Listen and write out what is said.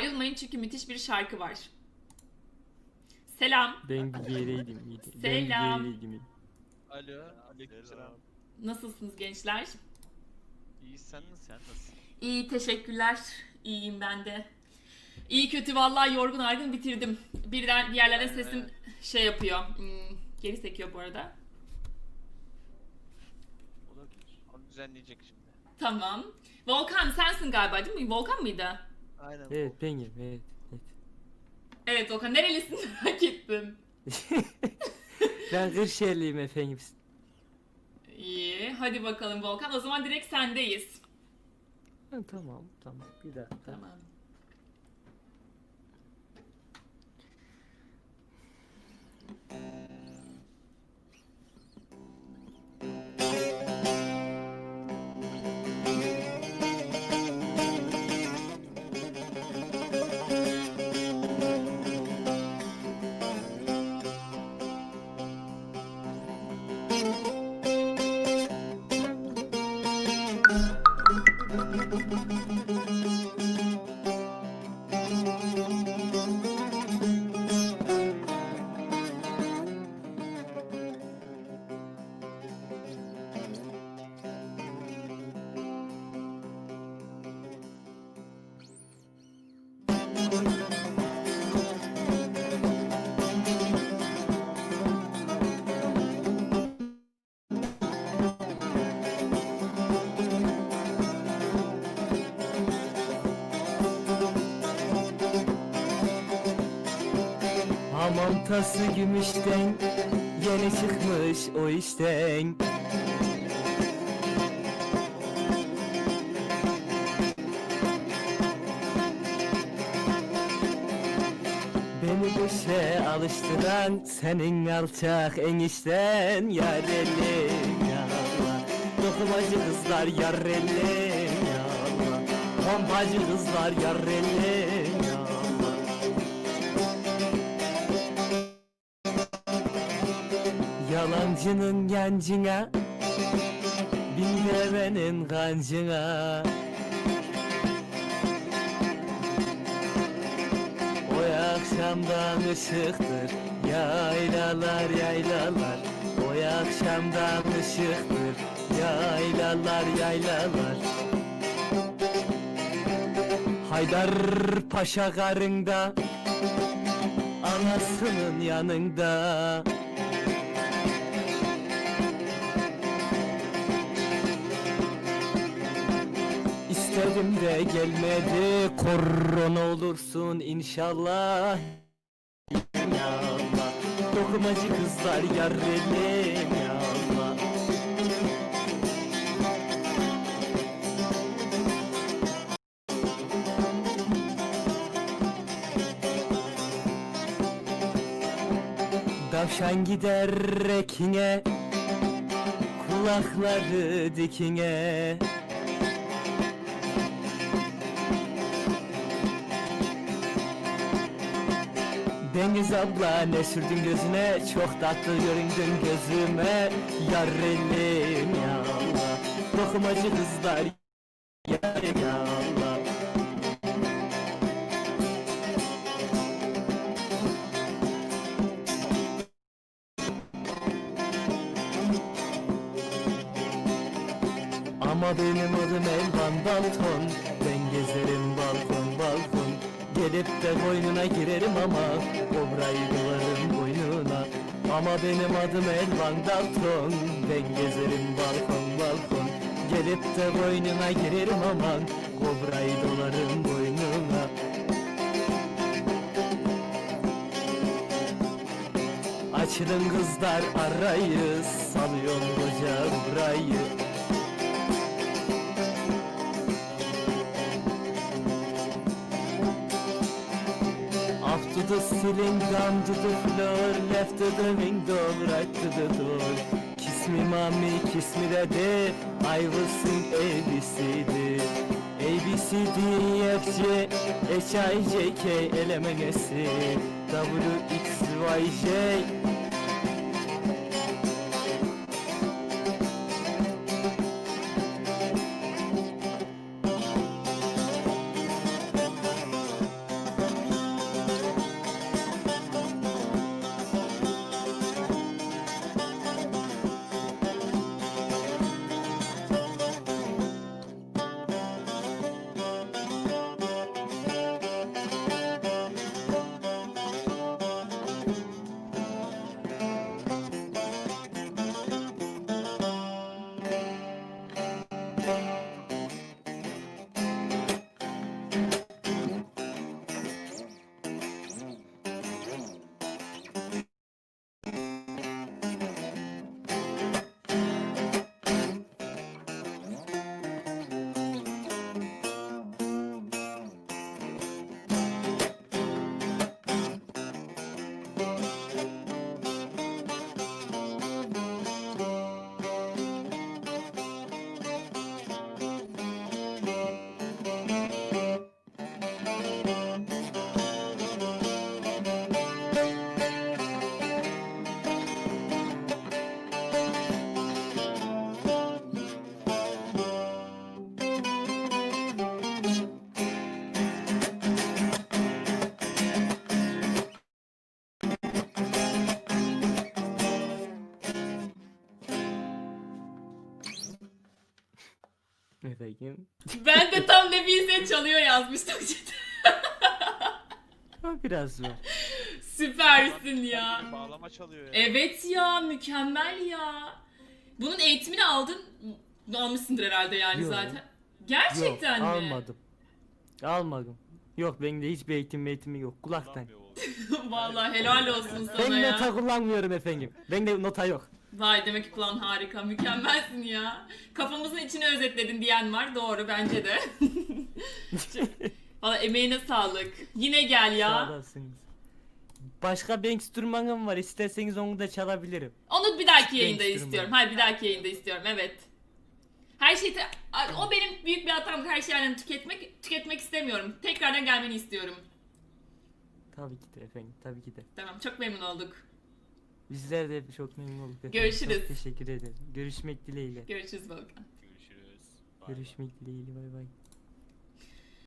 Ayrılmayın çünkü müthiş bir şarkı var. Selam. Ben bir yereydim. Ben bir Selam. yereydim. Alo, aleykümselam. Nasılsınız gençler? İyi sen nasılsın? Sen nasılsın? İyi teşekkürler. İyiyim ben de. İyi kötü vallahi yorgun argın bitirdim. Birden bir yerlerden Evet. sesim şey yapıyor. hmm, geri sekiyor bu arada. Olabilir. Onu düzenleyecek şimdi. Tamam. Volkan sensin galiba değil mi? Volkan mıydı? Aynen. Evet benim. Evet. evet. Evet Volkan nerelisin merak ettim. ben Kırşehirliyim efendim. İyi. Hadi bakalım Volkan. O zaman direkt sendeyiz. Ha, tamam tamam. Bir dakika. Tamam. Hamam Tası gümüşten Yeni çıkmış o işten. Beni bu şeye alıştıran Senin alçak enişten. Yarelim ya Allah Dokumacı kızlar yarelim ya Allah Pompacı kızlar yarelim ya Yalancının yancına Bin devenin kancına. O akşamdan ışıktır Yaylalar yaylalar. O akşamdan ışıktır Yaylalar yaylalar. Haydar Paşa karında Anasının yanında İstedim de gelmedi. Korona olursun inşallah. Dokumacı kızlar yarrelim ya Allah. Davşan gider rekine Kulakları dikine Deniz abla ne sürdün gözüne? Çok tatlı göründün gözüme. Yarelim ya Allah Dokumacı kızlar Yarelim ya Allah Ama benim adım Elvan Dalton Gelip de boynuna girerim ama Kobrayı dolarım boynuna. Ama benim adım Elvan Dalton Ben gezerim balkon balkon. Gelip de boynuna girerim aman Kobrayı dolarım boynuna. Açılın kızlar arayı Salıyor koca burayı After the ceiling, down to the floor Left to the window, right to the door. Kiss me mommy, kiss me daddy I will sing ABCD A B C D E Efendim. Ben de tam ne bilse çalıyor yazmıştım. Biraz var. Süpersin ya. Bağlama çalıyor ya. Evet ya mükemmel ya. Bunun eğitimini aldın. Almışsındır herhalde yani Yok. zaten. Gerçekten yok, mi? almadım. Almadım. Yok benim de hiçbir eğitim eğitimi yok. Kulaktan. Vallahi helal olsun sana Ben ya. nota kullanmıyorum efendim. Bende nota yok. Vay demek ki kulağın harika. Mükemmelsin ya. Kafamızın içini özetledin diyen var. Doğru bence de. Valla emeğine sağlık. Yine gel Sağ ya. olasınız. Başka bir enstrümanım var. İsterseniz onu da çalabilirim. Onu bir dahaki yayında istiyorum. Hayır bir dahaki yayında istiyorum. Evet. Her şeyi te- o benim büyük bir hatam. Her şeyi aynen tüketmek tüketmek istemiyorum. Tekrardan gelmeni istiyorum. Tabii ki de efendim. Tabii ki de. Tamam çok memnun olduk. Bizler de çok memnun olduk efendim. Görüşürüz. Çok teşekkür ederim. Görüşmek dileğiyle. Görüşürüz Volkan. Görüşürüz. Görüşmek dileğiyle. Bay bay.